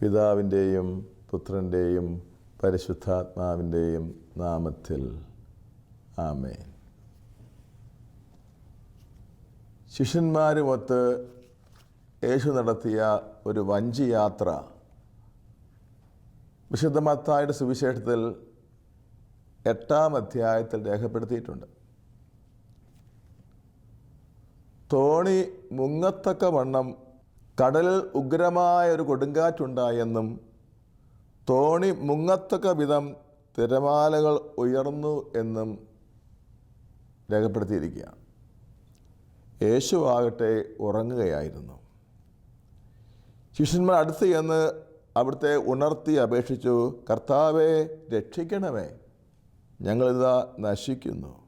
പിതാവിന്റെയും പുത്രന്റെയും പരിശുദ്ധാത്മാവിന്റെയും നാമത്തിൽ ആമേൻ. ശിഷ്യന്മാരുമൊത്ത് യേശു നടത്തിയ ഒരു വഞ്ചി യാത്ര വിശുദ്ധ മത്തായുടെ സുവിശേഷത്തിൽ എട്ടാം അധ്യായത്തിൽ രേഖപ്പെടുത്തിയിട്ടുണ്ട്. തോണി മുങ്ങത്തക്ക വണ്ണം കടലിൽ ഉഗ്രമായ ഒരു കൊടുങ്കാറ്റുണ്ടായെന്നും തോണി മുങ്ങത്തക്ക വിധം തിരമാലകൾ ഉയർന്നു എന്നും രേഖപ്പെടുത്തിയിരിക്കുകയാണ്. യേശു ആകട്ടെ ഉറങ്ങുകയായിരുന്നു. ശിഷ്യന്മാർ അടുത്ത് ചെന്ന് അവിടുത്തെ ഉണർത്തി അപേക്ഷിച്ചു കർത്താവെ രക്ഷിക്കണമേ. ഞങ്ങളിതാ നശിക്കുന്നു.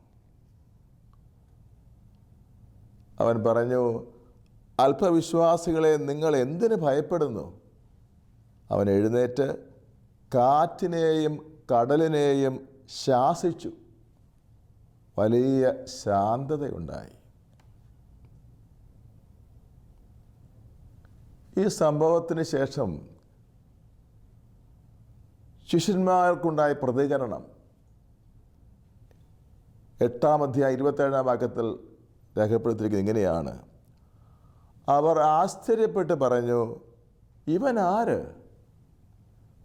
അവൻ പറഞ്ഞു അല്പവിശ്വാസികളെ നിങ്ങൾ എന്തിനു ഭയപ്പെടുന്നു? അവൻ എഴുന്നേറ്റ് കാറ്റിനെയും കടലിനെയും ശാസിച്ചു. വലിയ ശാന്തതയുണ്ടായി. ഈ സംഭവത്തിന് ശേഷം ശിഷ്യന്മാർക്കുണ്ടായ പ്രതികരണം. എട്ടാം അധ്യായം ഇരുപത്തേഴാം വാക്യത്തിൽ രേഖപ്പെടുത്തിയിരിക്കുന്നത് ഇങ്ങനെയാണ്. അവർ ആശ്ചര്യപ്പെട്ട് പറഞ്ഞു ഇവൻ ആര്?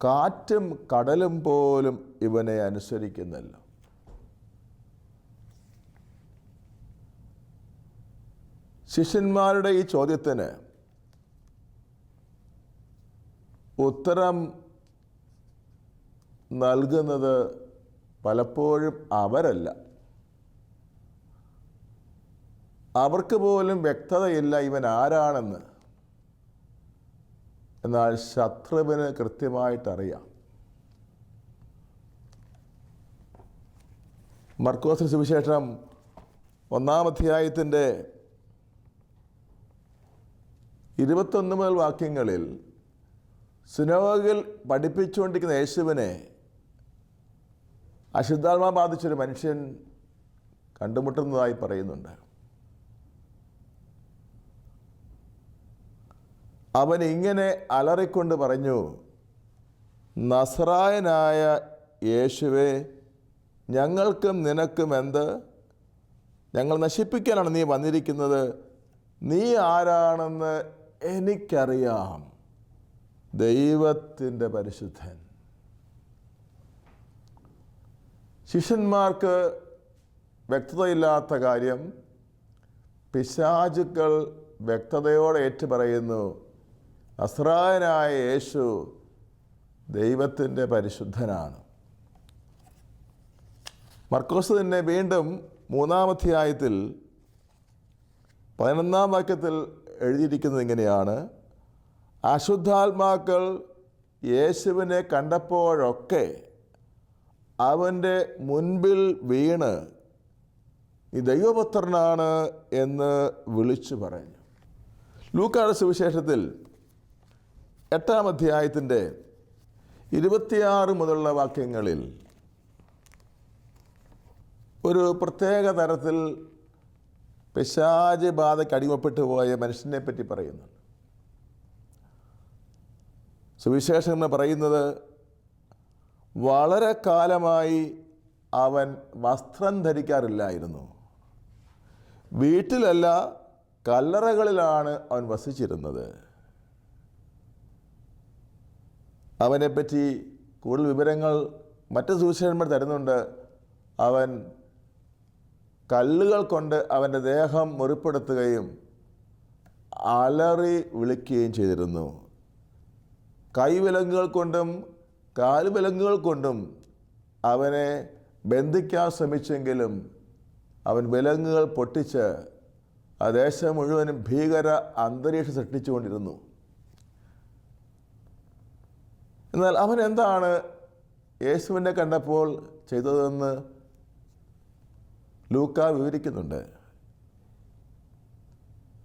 കാറ്റും കടലും പോലും ഇവനെ അനുസരിക്കുന്നല്ലോ. ശിഷ്യന്മാരുടെ ഈ ചോദ്യത്തിന് ഉത്തരം നൽകുന്നത് പലപ്പോഴും അവരല്ല. അവർക്ക് പോലും വ്യക്തതയില്ല ഇവൻ ആരാണെന്ന്. എന്നാൽ ശത്രുവിന് കൃത്യമായിട്ടറിയാം. മർക്കോസ് സുവിശേഷം ഒന്നാം അധ്യായത്തിന്റെ ഇരുപത്തൊന്ന് മുതൽ വാക്യങ്ങളിൽ സുനോകിൽ പഠിപ്പിച്ചുകൊണ്ടിരിക്കുന്ന യേശുവിനെ അശുദ്ധാത്മാ ബാധിച്ചൊരു മനുഷ്യൻ കണ്ടുമുട്ടുന്നതായി പറയുന്നുണ്ട്. അവൻ ഇങ്ങനെ അലറിക്കൊണ്ട് പറഞ്ഞു നസറായനായ യേശുവെ ഞങ്ങൾക്കും നിനക്കും എന്ത്? ഞങ്ങൾ നശിപ്പിക്കാനാണ് നീ വന്നിരിക്കുന്നത്. നീ ആരാണെന്ന് എനിക്കറിയാം. ദൈവത്തിന്റെ പരിശുദ്ധൻ. ശിഷ്യന്മാർക്ക് വ്യക്തതയില്ലാത്ത കാര്യം പിശാചുക്കൾ വ്യക്തതയോടെ ഏറ്റുപറയുന്നു അസ്രായനായ യേശു ദൈവത്തിന്റെ പരിശുദ്ധനാണ്. മർക്കോസ് തന്നെ വീണ്ടും മൂന്നാമധ്യായത്തിൽ പതിനൊന്നാം വാക്യത്തിൽ എഴുതിയിരിക്കുന്നത് ഇങ്ങനെയാണ്. അശുദ്ധാത്മാക്കൾ യേശുവിനെ കണ്ടപ്പോഴൊക്കെ അവന്റെ മുൻപിൽ വീണ് ഈ ദൈവപുത്രനാണ് എന്ന് വിളിച്ചു പറഞ്ഞു. ലൂക്കാട് സുവിശേഷത്തിൽ എട്ടാം അധ്യായത്തിന്റെ ഇരുപത്തിയാറ് മുതലുള്ള വാക്യങ്ങളിൽ ഒരു പ്രത്യേക തരത്തിൽ പിശാജ് ബാധയ്ക്ക് അടിമപ്പെട്ടു പോയ മനുഷ്യനെ പറ്റി പറയുന്നുണ്ട് സുവിശേഷം എന്ന് പറയുന്നത് വളരെ കാലമായി അവൻ വസ്ത്രം ധരിക്കാറില്ലായിരുന്നു. വീട്ടിലല്ല കല്ലറകളിലാണ് അവൻ വസിച്ചിരുന്നത്. അവനെപ്പറ്റി കൂടുതൽ വിവരങ്ങൾ മറ്റ് സുവിശേഷന്മാർ തരുന്നുണ്ട്. അവൻ കല്ലുകൾ കൊണ്ട് അവന്റെ ദേഹം മുറിപ്പെടുത്തുകയും അലറി വിളിക്കുകയും ചെയ്തിരുന്നു. കൈവിലങ്ങുകൾ കൊണ്ടും കാൽവിലങ്ങുകൾ കൊണ്ടും അവനെ ബന്ധിക്കാൻ ശ്രമിച്ചെങ്കിലും അവൻ വിലങ്ങുകൾ പൊട്ടിച്ച് ആ ദേശം മുഴുവനും ഭീകര അന്തരീക്ഷം സൃഷ്ടിച്ചുകൊണ്ടിരുന്നു. എന്നാൽ അവൻ എന്താണ് യേശുവിനെ കണ്ടപ്പോൾ ചെയ്തതെന്ന് ലൂക്ക വിവരിക്കുന്നുണ്ട്.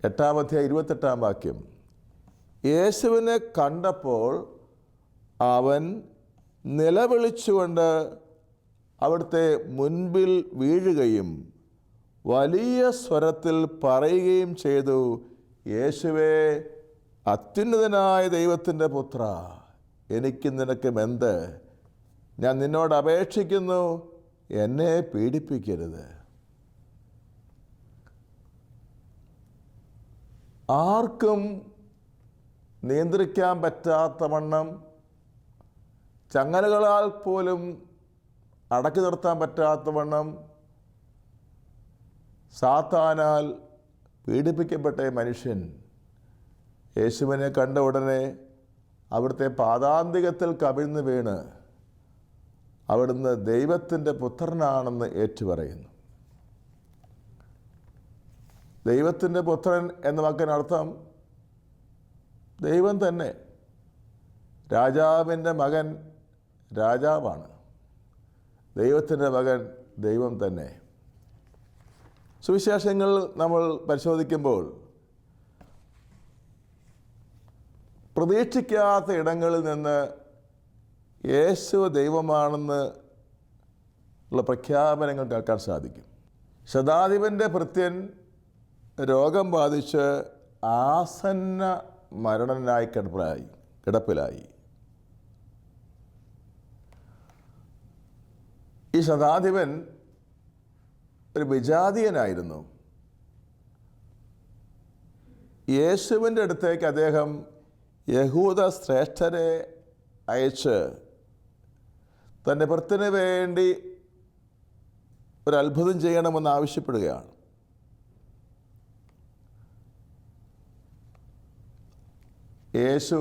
എട്ടാമധ്യ ഇരുപത്തെട്ടാം വാക്യം. യേശുവിനെ കണ്ടപ്പോൾ അവൻ നിലവിളിച്ചുകൊണ്ട് അവിടുത്തെ മുൻപിൽ വീഴുകയും വലിയ സ്വരത്തിൽ പറയുകയും ചെയ്തു യേശുവേ അത്യുന്നതനായ ദൈവത്തിന്റെ പുത്ര എനിക്ക് നിനക്കും എന്ത്? ഞാൻ നിന്നോട് അപേക്ഷിക്കുന്നു. എന്നെ പീഡിപ്പിക്കരുത്. ആർക്കും നിയന്ത്രിക്കാൻ പറ്റാത്തവണ്ണം ചങ്ങലകളാൽ പോലും അടക്കി നിർത്താൻ പറ്റാത്ത വണ്ണം സാത്താനാൽ പീഡിപ്പിക്കപ്പെട്ട മനുഷ്യൻ യേശുവിനെ കണ്ട ഉടനെ അവിടുത്തെ പാതാന്തികത്തിൽ കവിഴ്ന്ന് വീണ് അവിടുന്ന് ദൈവത്തിന്റെ പുത്രനാണെന്ന് ഏറ്റുപറയുന്നു. ദൈവത്തിന്റെ പുത്രൻ എന്ന വാക്കിനർത്ഥം ദൈവം തന്നെ. രാജാവിന്റെ മകൻ രാജാവാണ്. ദൈവത്തിന്റെ മകൻ ദൈവം തന്നെ. സുവിശേഷങ്ങൾ നമ്മൾ പരിശോധിക്കുമ്പോൾ പ്രതീക്ഷിക്കാത്ത ഇടങ്ങളിൽ നിന്ന് യേശു ദൈവമാണെന്ന് ഉള്ള പ്രഖ്യാപനങ്ങൾ കേൾക്കാൻ സാധിക്കും. ശതാധിപന്റെ ഭൃത്യൻ രോഗം ബാധിച്ച് ആസന്ന മരണനായി കിടപ്പിലായി കിടപ്പിലായി. ഈ ശതാധിപൻ ഒരു വിജാതീയനായിരുന്നു. യേശുവിന്റെ അടുത്തേക്ക് അദ്ദേഹം യഹൂദ ശ്രേഷ്ഠരെ അയച്ച് തന്റെ ഭർത്തിന് വേണ്ടി ഒരു അത്ഭുതം ചെയ്യണമെന്ന് ആവശ്യപ്പെടുകയാണ്. യേശു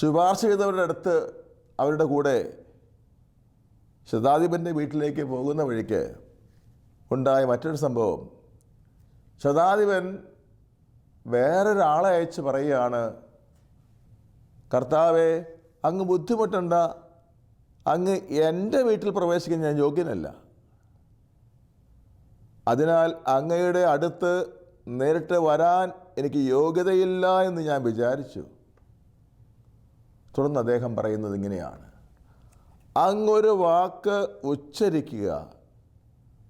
ശുപാർശ ചെയ്തവരുടെ അടുത്ത് അവരുടെ കൂടെ ശതാധിപന്റെ വീട്ടിലേക്ക് പോകുന്ന വഴിക്ക് ഉണ്ടായ മറ്റൊരു സംഭവം. ശതാധിപൻ വേറൊരാളെ അയച്ച് പറയുകയാണ് കർത്താവെ അങ്ങ് ബുദ്ധിമുട്ടണ്ട. അങ്ങ് എന്റെ വീട്ടിൽ പ്രവേശിക്കാൻ ഞാൻ യോഗ്യനല്ല. അതിനാൽ അങ്ങയുടെ അടുത്ത് നേരിട്ട് വരാൻ എനിക്ക് യോഗ്യതയില്ല എന്ന് ഞാൻ വിചാരിച്ചു. തുടർന്ന് അദ്ദേഹം പറയുന്നത് ഇങ്ങനെയാണ് അങ്ങൊരു വാക്ക് ഉച്ചരിക്കുക.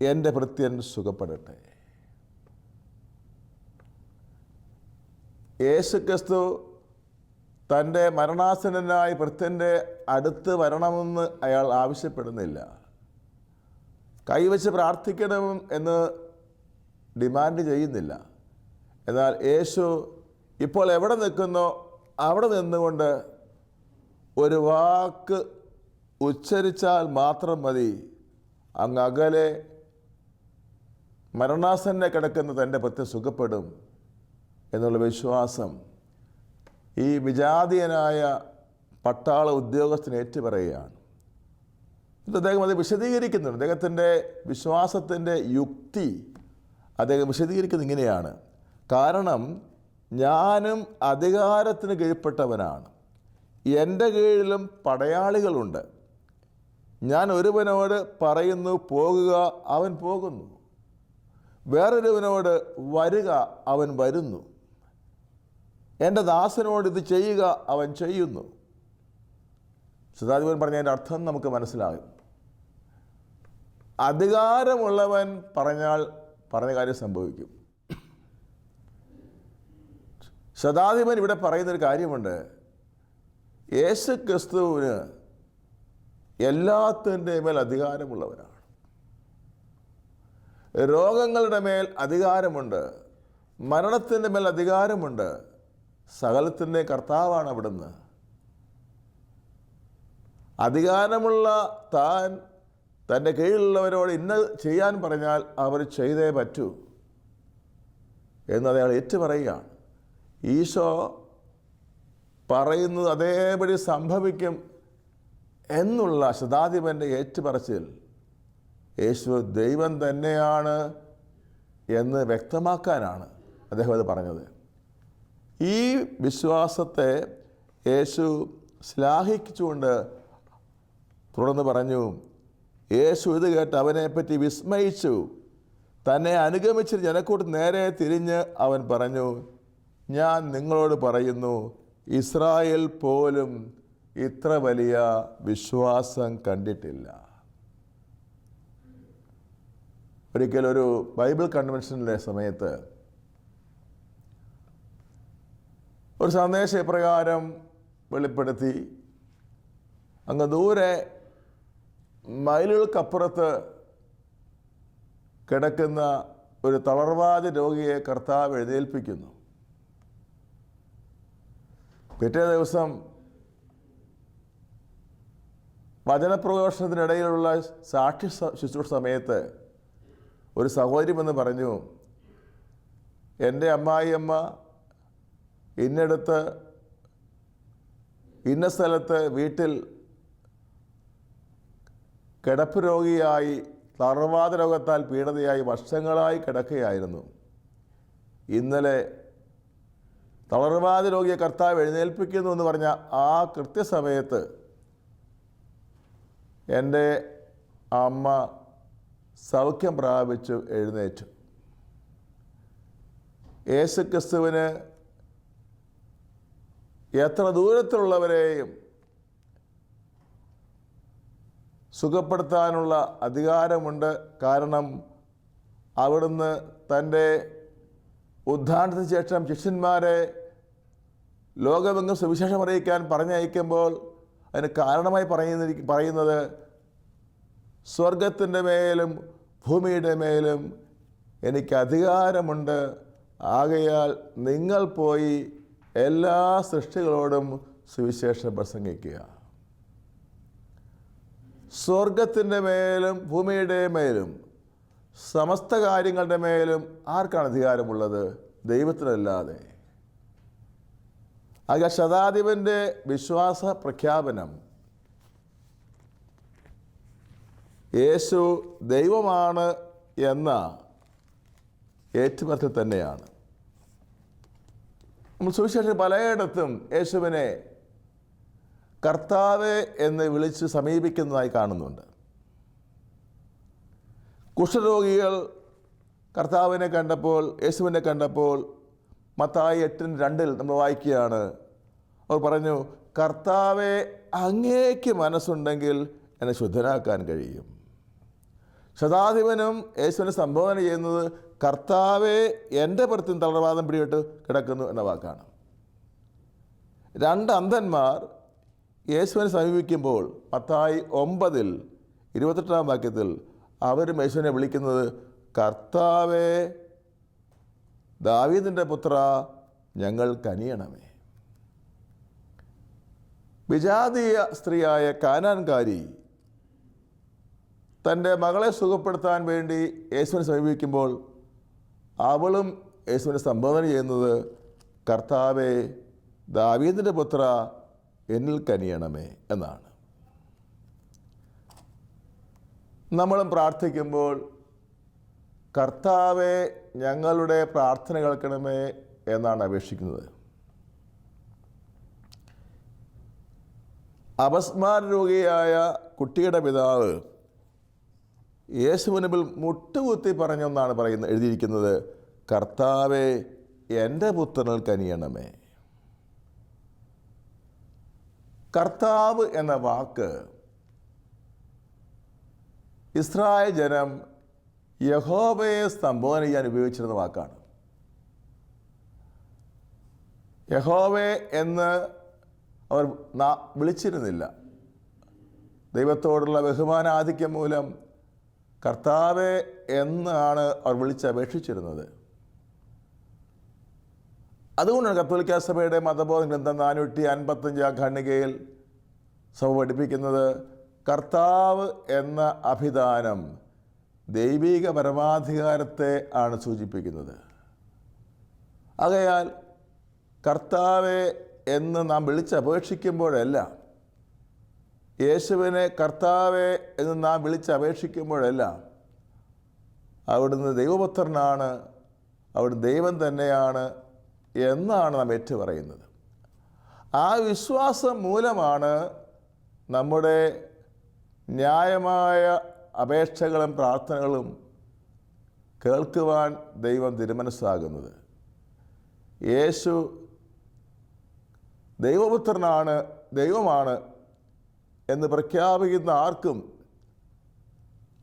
എന്റെ ഭൃത്യൻ സുഖപ്പെടട്ടെ. യേശുക്രിസ്തു തന്റെ മരണാസനായി ഭൃത്യന്റെ അടുത്ത് വരണമെന്ന് അയാൾ ആവശ്യപ്പെടുന്നില്ല. കൈവച്ച് പ്രാർത്ഥിക്കണം എന്ന് ഡിമാൻഡ് ചെയ്യുന്നില്ല. എന്നാൽ യേശു ഇപ്പോൾ എവിടെ നിൽക്കുന്നോ അവിടെ നിന്നുകൊണ്ട് ഒരു വാക്ക് ഉച്ചരിച്ചാൽ മാത്രം മതി. അങ്ങ് അകലെ മരണാസന്നെ കിടക്കുന്ന തന്റെ പത്ത് സുഖപ്പെടും. എന്നുള്ള വിശ്വാസം. ഈ വിജാതീയനായ പട്ടാള ഉദ്യോഗസ്ഥന് ഏറ്റുപറയുകയാണ്. എന്നിട്ട് അദ്ദേഹം അത് വിശദീകരിക്കുന്നുണ്ട്. അദ്ദേഹത്തിന്റെ വിശ്വാസത്തിന്റെ യുക്തി അദ്ദേഹം വിശദീകരിക്കുന്നത് ഇങ്ങനെയാണ്. കാരണം ഞാനും അധികാരത്തിന് കീഴ്പ്പെട്ടവനാണ്. എന്റെ കീഴിലും പടയാളികളുണ്ട്. ഞാൻ ഒരുവനോട് പറയുന്നു പോകുക അവൻ പോകുന്നു. വേറൊരുവനോട് വരിക അവൻ വരുന്നു. എന്റെ ദാസനോട് ഇത് ചെയ്യുക അവൻ ചെയ്യുന്നു. സുധാധിപൻ പറഞ്ഞതിന്റെ അർത്ഥം നമുക്ക് മനസ്സിലാകും അധികാരമുള്ളവൻ പറഞ്ഞാൽ പറഞ്ഞ കാര്യം സംഭവിക്കും. ശതാധിപൻ ഇവിടെ പറയുന്നൊരു കാര്യമുണ്ട്. യേശു ക്രിസ്തുവിന് എല്ലാത്തിന്റെ മേൽ അധികാരമുള്ളവനാണ്. രോഗങ്ങളുടെ മേൽ അധികാരമുണ്ട്. മരണത്തിന്റെ മേൽ അധികാരമുണ്ട്. സകലത്തിന്റെ കർത്താവാണ് അവിടുന്ന്. അധികാരമുള്ള താൻ തന്റെ കീഴിലുള്ളവരോട് ഇന്ന ചെയ്യാൻ പറഞ്ഞാൽ അവർ ചെയ്തേ പറ്റൂ എന്ന് അയാൾ ഏറ്റു പറയുകയാണ് ഈശോ പറയുന്നത് അതേപടി സംഭവിക്കും എന്നുള്ള ശതാധിപന്റെ ഏറ്റുപറച്ചിൽ യേശു ദൈവം തന്നെയാണ് എന്ന് വ്യക്തമാക്കാനാണ് അദ്ദേഹം അത് പറഞ്ഞത്. ഈ വിശ്വാസത്തെ യേശു ശ്ലാഘിച്ചുകൊണ്ട് തുടർന്ന് പറഞ്ഞു യേശു ഇത് കേട്ട് അവനെപ്പറ്റി വിസ്മയിച്ചു. തന്നെ അനുഗമിച്ച് ജനക്കൂട്ട് നേരെ തിരിഞ്ഞ് അവൻ പറഞ്ഞു ഞാൻ നിങ്ങളോട് പറയുന്നു ഇസ്രായേൽ പോലും ഇത്ര വലിയ വിശ്വാസം കണ്ടിട്ടില്ല. ഒരിക്കലൊരു ബൈബിൾ കൺവെൻഷനിലെ സമയത്ത് ഒരു സന്ദേശം ഇപ്രകാരം വെളിപ്പെടുത്തി. അങ്ങ് ദൂരെ മൈലുകൾക്കപ്പുറത്ത് കിടക്കുന്ന ഒരു തളർവാദ രോഗിയെ കർത്താവ് എഴുന്നേൽപ്പിക്കുന്നു. പിറ്റേ ദിവസം വചനപ്രഘോഷണത്തിനിടയിലുള്ള സാക്ഷി ശുശ്രൂഷ സമയത്ത് ഒരു സഹോദരി എന്ന് പറഞ്ഞു എന്റെ അമ്മായിയമ്മ ഇന്നടത്ത് ഇന്ന സ്ഥലത്ത് വീട്ടിൽ കിടപ്പ് രോഗിയായി തളർവാദ രോഗത്താൽ പീഡിതയായി വർഷങ്ങളായി കിടക്കുകയായിരുന്നു. ഇന്നലെ തളർവാദ രോഗിയെ കർത്താവ് എഴുന്നേൽപ്പിക്കുന്നു എന്ന് പറഞ്ഞ ആ കൃത്യസമയത്ത് എന്റെ അമ്മ സൗഖ്യം പ്രാപിച്ചു എഴുന്നേറ്റു. യേശുക്രിസ്തുവിന് എത്ര ദൂരത്തിലുള്ളവരെയും സുഖപ്പെടുത്താനുള്ള അധികാരമുണ്ട്. കാരണം അവിടുന്ന് തന്റെ ഉദ്ധാനത്തിന് ശേഷം ശിഷ്യന്മാരെ ലോകമെങ്ങും സുവിശേഷം അറിയിക്കാൻ പറഞ്ഞയക്കുമ്പോൾ അതിന് കാരണമായി പറയുന്ന പറയുന്നത് സ്വർഗത്തിന്റെ മേലും ഭൂമിയുടെ മേലും എനിക്ക് അധികാരമുണ്ട്. ആകയാൽ നിങ്ങൾ പോയി എല്ലാ സൃഷ്ടികളോടും സുവിശേഷം പ്രസംഗിക്കുക. സ്വർഗത്തിന്റെ മേലും ഭൂമിയുടെ മേലും സമസ്ത കാര്യങ്ങളുടെ മേലും ആർക്കാണ് അധികാരമുള്ളത്? ദൈവത്തിനല്ലാതെ. ആകെ ശതാധിപന്റെ വിശ്വാസ പ്രഖ്യാപനം. യേശു ദൈവമാണ് എന്ന ഏറ്റുപറച്ചിൽ തന്നെയാണ്. നമ്മൾ സുവിശേഷം പലയിടത്തും യേശുവിനെ കർത്താവ് എന്ന് വിളിച്ച് സമീപിക്കുന്നതായി കാണുന്നുണ്ട്. കുഷ്ഠരോഗികൾ കർത്താവിനെ കണ്ടപ്പോൾ യേശുവിനെ കണ്ടപ്പോൾ മത്തായി എട്ടിന് രണ്ടിൽ നമ്മൾ വായിക്കുകയാണ്. അവർ പറഞ്ഞു കർത്താവെ അങ്ങേക്ക് മനസ്സുണ്ടെങ്കിൽ എന്നെ ശുദ്ധനാക്കാൻ കഴിയും. ശതാധിപനും യേശുവിനെ സംബോധന ചെയ്യുന്നത് കർത്താവെ എന്റെ പുറത്തും തളർവാദം പിടിപെട്ട് കിടക്കുന്നു എന്ന വാക്കാണ്. രണ്ട് അന്ധന്മാർ യേശുവിനെ സമീപിക്കുമ്പോൾ പത്തായി ഒമ്പതിൽ ഇരുപത്തെട്ടാം വാക്യത്തിൽ അവരും യേശുവിനെ വിളിക്കുന്നത് കർത്താവെ ദാവീദിന്റെ പുത്ര ഞങ്ങൾ കനിയണമേ. വിജാതീയ സ്ത്രീയായ കാനാൻകാരി തന്റെ മകളെ സുഖപ്പെടുത്താൻ വേണ്ടി യേശുവിനെ സമീപിക്കുമ്പോൾ അവളും യേശുവിനെ സംബോധന ചെയ്യുന്നത് കർത്താവെ ദാവീദിന്റെ പുത്ര എന്നിൽ കനിയണമേ എന്നാണ്. നമ്മളും പ്രാർത്ഥിക്കുമ്പോൾ കർത്താവെ ഞങ്ങളുടെ പ്രാർത്ഥന കേൾക്കണമേ എന്നാണ് അപേക്ഷിക്കുന്നത്. അപസ്മാര രോഗിയായ കുട്ടിയുടെ പിതാവ് യേശുവിന് മുമ്പിൽ മുട്ടുകുത്തി പറഞ്ഞെന്നാണ് പറയുന്നത് എഴുതിയിരിക്കുന്നത് കർത്താവെ എന്റെ പുത്രനിൽ കനിയണമേ. കർത്താവ് എന്ന വാക്ക് ഇസ്രായേൽ ജനം യഹോബയെ സംബോധന ചെയ്യാൻ ഉപയോഗിച്ചിരുന്ന വാക്കാണ്. യഹോവെ എന്ന് അവർ വിളിച്ചിരുന്നില്ല. ദൈവത്തോടുള്ള ബഹുമാനാധിക്യം മൂലം കർത്താവെ എന്നാണ് അവർ വിളിച്ചപേക്ഷിച്ചിരുന്നത് അതുകൊണ്ടാണ് കത്തോലിക്ക സഭയുടെ മതബോധ ഗ്രന്ഥം നാനൂറ്റി അൻപത്തഞ്ചാം ഖണ്ഡികയിൽ സഭ പഠിപ്പിക്കുന്നത് കർത്താവ് എന്ന അഭിധാനം ദൈവിക പരമാധികാരത്തെ ആണ് സൂചിപ്പിക്കുന്നത്. ആകയാൽ കർത്താവെ എന്ന് നാം വിളിച്ചപേക്ഷിക്കുമ്പോഴെല്ലാം യേശുവിനെ കർത്താവെ എന്ന് നാം വിളിച്ചപേക്ഷിക്കുമ്പോഴെല്ലാം അവിടുന്ന് ദൈവപുത്രനാണ് അവിടുന്ന് ദൈവം തന്നെയാണ് എന്നാണ് നാം ഏറ്റു പറയുന്നത് ആ വിശ്വാസം മൂലമാണ് നമ്മുടെ ന്യായമായ അപേക്ഷകളും പ്രാർത്ഥനകളും കേൾക്കുവാൻ ദൈവം തിരുമനസ്സാകുന്നത്. യേശു ദൈവപുത്രനാണ് ദൈവമാണ് എന്ന് പ്രഖ്യാപിക്കുന്ന ആർക്കും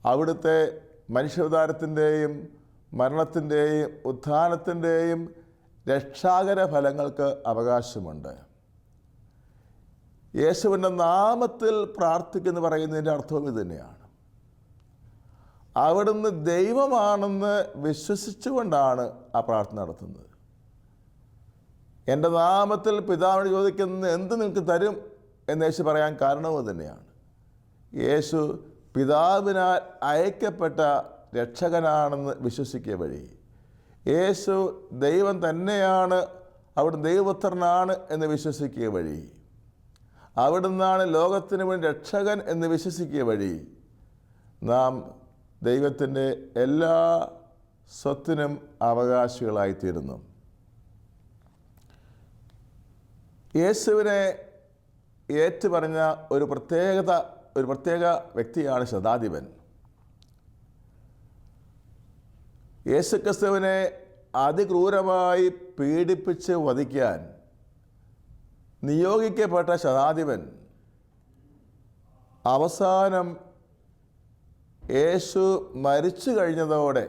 അവിടുത്തെ മനുഷ്യാവതാരത്തിന്റെയും മരണത്തിന്റെയും ഉത്ഥാനത്തിന്റെയും രക്ഷാകര ഫലങ്ങൾക്ക് അവകാശമുണ്ട്. യേശുവിന്റെ നാമത്തിൽ പ്രാർത്ഥിക്കുന്നു പറയുന്നതിന്റെ അർത്ഥവും ഇത് തന്നെയാണ് അവിടുന്ന് ദൈവമാണെന്ന് വിശ്വസിച്ചുകൊണ്ടാണ് ആ പ്രാർത്ഥന നടത്തുന്നത്. എന്റെ നാമത്തിൽ പിതാവിന് ചോദിക്കുന്ന എന്ത് നിങ്ങൾക്ക് തരും? എന്ന് യേശു പറയാൻ കാരണവും തന്നെയാണ്. യേശു പിതാവിനാൽ അയക്കപ്പെട്ട രക്ഷകനാണെന്ന് വിശ്വസിക്കുക വഴി. യേശു ദൈവം തന്നെയാണ് അവിടുന്ന് ദൈവപുത്രനാണ് എന്ന് വിശ്വസിക്കുക വഴി. അവിടുന്നാണ് ലോകത്തിന് വേണ്ടി രക്ഷകൻ എന്ന് വിശ്വസിക്കുക വഴി. നാം ദൈവത്തിന്റെ എല്ലാ സ്വത്തിനും അവകാശികളായിത്തീരുന്നു. യേശുവിനെ ഏറ്റുപറഞ്ഞ ഒരു പ്രത്യേകത ഒരു പ്രത്യേക വ്യക്തിയാണ് ശതാധിപൻ. യേശുക്രിസ്തുവിനെ അതിക്രൂരമായി പീഡിപ്പിച്ച് വധിക്കാൻ നിയോഗിക്കപ്പെട്ട ശതാധിപൻ അവസാനം യേശു മരിച്ചു കഴിഞ്ഞതോടെ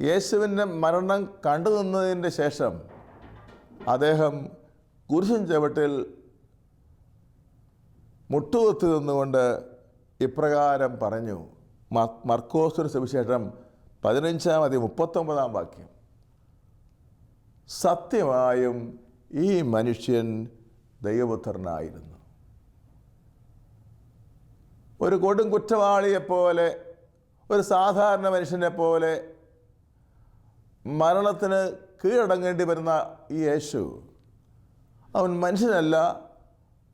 യേശുവിന്റെ മരണം കണ്ടു നിന്നതിന്റെ ശേഷം അദ്ദേഹം കുരിശൻ ചവിട്ടിൽ മുട്ടുകുത്തി നിന്നുകൊണ്ട് ഇപ്രകാരം പറഞ്ഞു. മർക്കോസിന് സുവിശേഷം പതിനഞ്ചാം അതി മുപ്പത്തൊമ്പതാം വാക്യം. സത്യമായും ഈ മനുഷ്യൻ ദൈവപുത്രനായിരുന്നു. ഒരു കൊടും കുറ്റവാളിയെപ്പോലെ ഒരു സാധാരണ മനുഷ്യനെ പോലെ മരണത്തിന് കീഴടങ്ങേണ്ടി വരുന്ന ഈ യേശു അവൻ മനുഷ്യനല്ല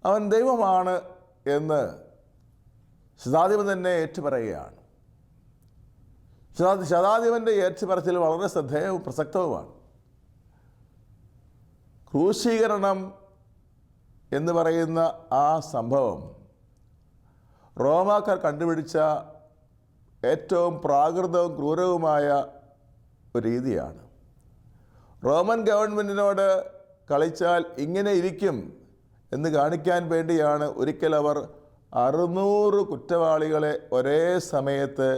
അവൻ ദൈവമാണ് എന്ന് ശതാധിപൻ തന്നെ ഏറ്റുപറയുകയാണ്. ശതാ- ശതാധിപന്റെ ഏറ്റുപറച്ചിൽ വളരെ ശ്രദ്ധേയവും പ്രസക്തവുമാണ്. ക്രൂശീകരണം എന്ന് പറയുന്ന ആ സംഭവം റോമാക്കാർ കണ്ടുപിടിച്ച ഏറ്റവും പ്രാകൃതവും ക്രൂരവുമായ ഒരു രീതിയാണ്. റോമൻ ഗവൺമെന്റിനോട് കളിച്ചാൽ ഇങ്ങനെ ഇരിക്കും എന്ന് കാണിക്കാൻ വേണ്ടിയാണ് ഒരിക്കൽ അവർ അറുന്നൂറ് കുറ്റവാളികളെ ഒരേ സമയത്ത്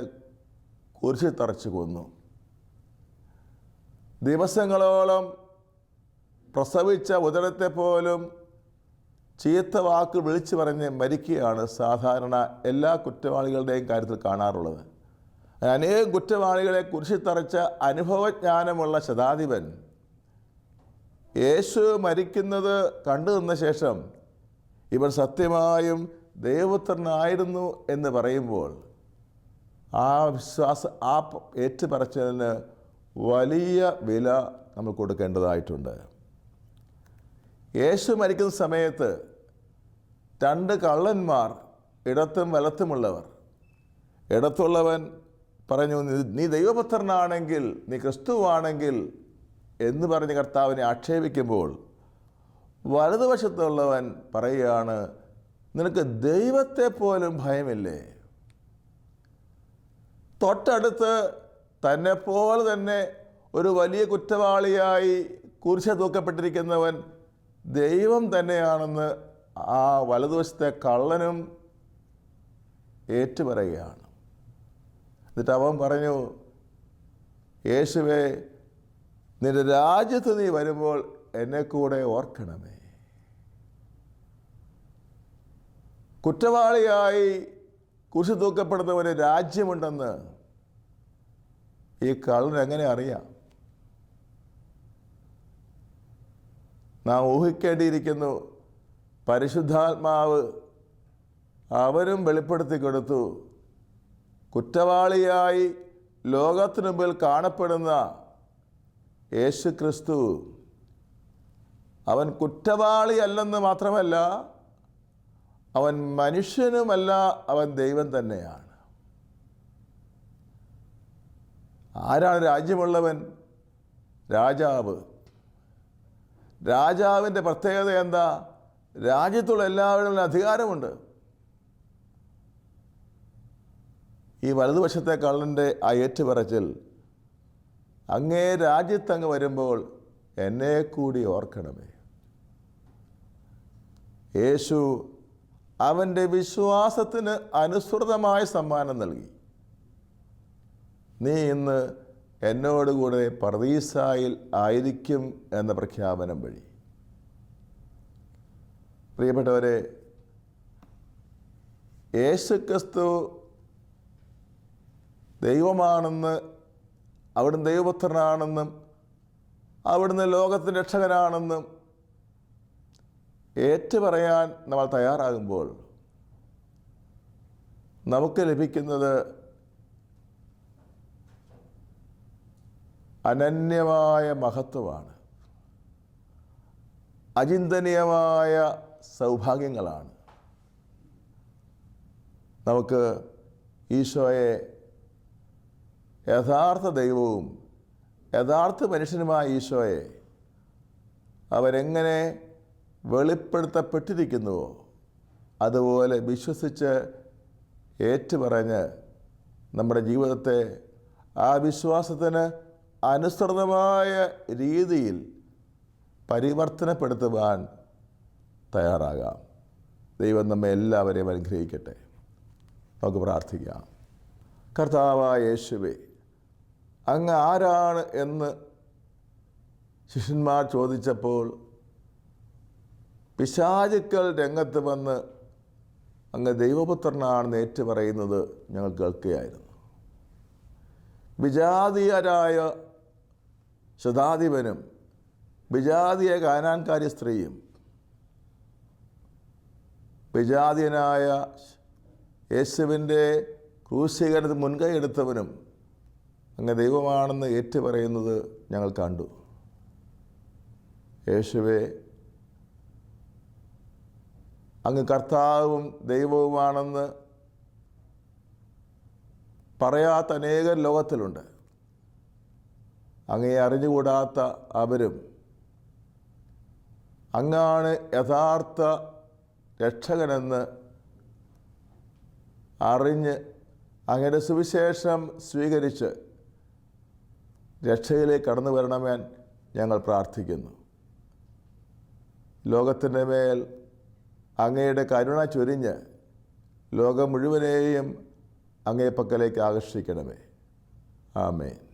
കുരിശിൽ തറച്ചു കൊന്നു. ദിവസങ്ങളോളം പ്രസവിച്ച ഉദരത്തെ പോലും ചീത്ത വാക്ക് വിളിച്ചു പറഞ്ഞ് മരിക്കുകയാണ് സാധാരണ എല്ലാ കുറ്റവാളികളുടെയും കാര്യത്തിൽ കാണാറുള്ളത്. അനേകം കുറ്റവാളികളെ കുരിശിൽ തറച്ച അനുഭവജ്ഞാനമുള്ള ശതാധിപൻ യേശു മരിക്കുന്നത് കണ്ടു നിന്ന ശേഷം ഇവൻ സത്യമായും ദൈവപുത്രനായിരുന്നു എന്ന് പറയുമ്പോൾ ആ വിശ്വാസ ആ ഏറ്റുപറച്ചതിന് വലിയ വില നമ്മൾ കൊടുക്കേണ്ടതായിട്ടുണ്ട്. യേശു മരിക്കുന്ന സമയത്ത് രണ്ട് കള്ളന്മാർ ഇടത്തും വലത്തുമുള്ളവർ. ഇടത്തുള്ളവൻ പറഞ്ഞു "നീ- നീ ദൈവപുത്രനാണെങ്കിൽ നീ ക്രിസ്തുവാണെങ്കിൽ എന്ന് പറഞ്ഞ് കർത്താവിനെ ആക്ഷേപിക്കുമ്പോൾ വലതുവശത്തുള്ളവൻ പറയുകയാണ് നിനക്ക് ദൈവത്തെ പോലും ഭയമില്ലേ? തൊട്ടടുത്ത് തന്നെ പോലെ തന്നെ ഒരു വലിയ കുറ്റവാളിയായി കുരിശ തൂക്കപ്പെട്ടിരിക്കുന്നവൻ ദൈവം തന്നെയാണെന്ന് ആ വലതുവശത്തെ കള്ളനും ഏറ്റുപറയുകയാണ്. എന്നിട്ട് അവൻ പറഞ്ഞു യേശുവെ നിന്റെ രാജ്യത്ത് നീ വരുമ്പോൾ എന്നെ കൂടെ ഓർക്കണമേ. കുറ്റവാളിയായി കുരിശ് തൂക്കപ്പെടുന്നവന് രാജ്യമുണ്ടെന്ന് ഈ കള്ളൻ എങ്ങനെ അറിയാം? നാം ഊഹിക്കേണ്ടിയിരിക്കുന്നു പരിശുദ്ധാത്മാവ് അവരും വെളിപ്പെടുത്തി കൊടുത്തു കുറ്റവാളിയായി ലോകത്തിനു മുമ്പിൽ കാണപ്പെടുന്ന യേശു ക്രിസ്തു അവൻ കുറ്റവാളിയല്ലെന്ന് മാത്രമല്ല അവൻ മനുഷ്യനുമല്ല അവൻ ദൈവം തന്നെയാണ്. ആരാണ് രാജ്യമുള്ളവൻ? രാജാവ്. രാജാവിന്റെ പ്രത്യേകത എന്താ? രാജ്യത്തുള്ള എല്ലാവരും അധികാരമുണ്ട്. ഈ വലതുവശത്തെ കള്ളന്റെ ആ ഏറ്റുപറച്ചിൽ അങ്ങേ രാജ്യത്തങ്ങ് വരുമ്പോൾ എന്നെ കൂടി ഓർക്കണമേ. യേശു അവന്റെ വിശ്വാസത്തിന് അനുസൃതമായ സമ്മാനം നൽകി. നീ ഇന്ന് എന്നോടുകൂടെ പർദീസായിൽ ആയിരിക്കും എന്ന പ്രഖ്യാപനം വഴി. പ്രിയപ്പെട്ടവരെ യേശുക്രിസ്തു ദൈവമാണെന്ന് അവിടുന്ന് ദൈവപുത്രനാണെന്നും അവിടുന്ന് ലോകത്തിന്റെ രക്ഷകനാണെന്നും ഏറ്റുപറയാൻ നമ്മൾ തയ്യാറാകുമ്പോൾ നമുക്ക് ലഭിക്കുന്നത് അനന്യമായ മഹത്വമാണ്. അചിന്തനീയമായ സൗഭാഗ്യങ്ങളാണ്. നമുക്ക് ഈശോയെ യഥാർത്ഥ ദൈവവും യഥാർത്ഥ മനുഷ്യനുമായ ഈശോയെ അവരെങ്ങനെ വെളിപ്പെടുത്തപ്പെട്ടിരിക്കുന്നുവോ അതുപോലെ വിശ്വസിച്ച് ഏറ്റുപറഞ്ഞ് നമ്മുടെ ജീവിതത്തെ ആ വിശ്വാസത്തിന് അനുസൃതമായ രീതിയിൽ പരിവർത്തനപ്പെടുത്തുവാൻ തയ്യാറാകാം. ദൈവം നമ്മെ എല്ലാവരെയും അനുഗ്രഹിക്കട്ടെ. നമുക്ക് പ്രാർത്ഥിക്കാം. കർത്താവായ യേശുവേ അങ്ങ് ആരാണ് എന്ന് ശിഷ്യന്മാർ ചോദിച്ചപ്പോൾ പിശാചുക്കൾ രംഗത്ത് വന്ന് അങ്ങ് ദൈവപുത്രനാണെന്ന് ഏറ്റു പറയുന്നത് ഞങ്ങൾ കേൾക്കുകയായിരുന്നു. വിജാതീയരായ ശതാധിപനും വിജാതീയ കാനാൻകാരി സ്ത്രീയും വിജാതീയനായ യേശുവിന്റെ ക്രൂശീകരണത്തിന് മുൻകൈ എടുത്തവനും അങ്ങ് ദൈവമാണെന്ന് ഏറ്റുപറയുന്നത് ഞങ്ങൾ കണ്ടു. യേശുവെ അങ്ങ് കർത്താവും ദൈവവുമാണെന്ന് പറയാത്ത അനേകം ലോകത്തിലുണ്ട്. അങ്ങയെ അറിഞ്ഞുകൂടാത്ത അവരും അങ്ങാണ് യഥാർത്ഥ രക്ഷകനെന്ന് അറിഞ്ഞ് അങ്ങയുടെ സുവിശേഷം സ്വീകരിച്ച് രക്ഷയിലേക്ക് കടന്നു വരണമെൻ ഞങ്ങൾ പ്രാർത്ഥിക്കുന്നു. ലോകത്തിന്റെ മേൽ അങ്ങയുടെ കരുണ ചൊരിഞ്ഞ് ലോകം മുഴുവനെയും അങ്ങേ പക്കലേക്ക് ആകർഷിക്കണമേ. ആമേൻ.